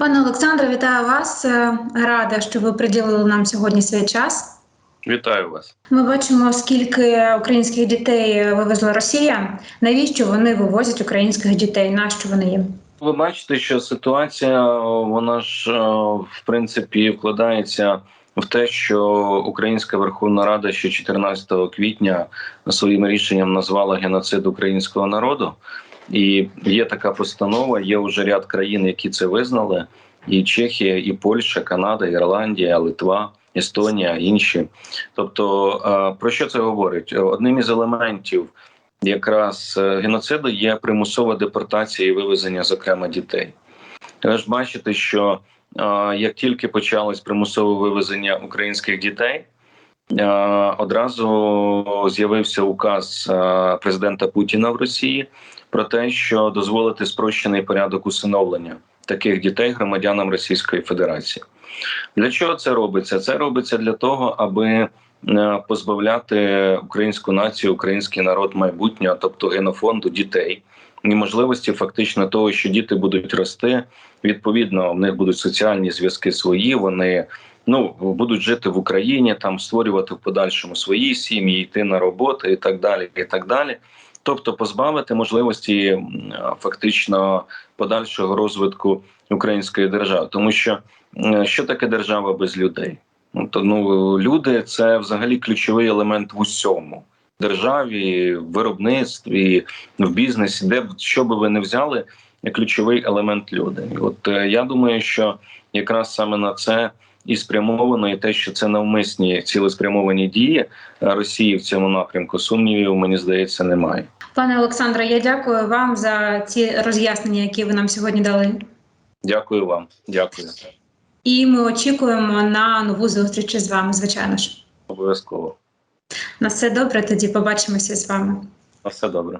Пане Олександре, вітаю вас. Е, Рада, що ви приділили нам сьогодні свій час. Вітаю вас. Ми бачимо, скільки українських дітей вивезла Росія. Навіщо вони вивозять українських дітей? Нащо вони їм? Ви бачите, що ситуація вона ж е, в принципі вкладається в те, що Українська Верховна Рада ще 14 квітня своїм рішенням назвала геноцид українського народу. І є така постанова. Є вже ряд країн, які це визнали: і Чехія, і Польща, Канада, Ірландія, Литва, Естонія, інші. Тобто, е, про що це говорить? Одним із елементів якраз е, геноциду є примусова депортація і вивезення, зокрема дітей. Ви ж бачите, що е, як тільки почалось примусове вивезення українських дітей, одразу з'явився указ е, президента Путіна в Росії про те, що дозволити спрощений порядок усиновлення таких дітей громадянам Російської Федерації. Для чого це робиться? Це робиться для того, аби е, позбавляти українську націю, український народ майбутнього, тобто генофонду дітей, і можливості фактично того, що діти будуть рости. Відповідно, в них будуть соціальні зв'язки свої. Вони ну будуть жити в Україні, там створювати в подальшому свої сім'ї, йти на роботу і так далі. І так далі. Тобто позбавити можливості фактично подальшого розвитку української держави, тому що що таке держава без людей? Ну, то, ну люди це взагалі ключовий елемент в усьому державі, в виробництві, в бізнесі, де б що би ви не взяли, ключовий елемент люди. От е, я думаю, що якраз саме на це і спрямовано, і те, що це навмисні цілеспрямовані дії е, Росії в цьому напрямку. Сумнівів, мені здається, немає. Пане Олександре, я дякую вам за ці роз'яснення, які ви нам сьогодні дали. Дякую вам, дякую. І ми очікуємо на нову зустріч з вами, звичайно ж. Обов'язково. На все добре. Тоді побачимося з вами. На все добре.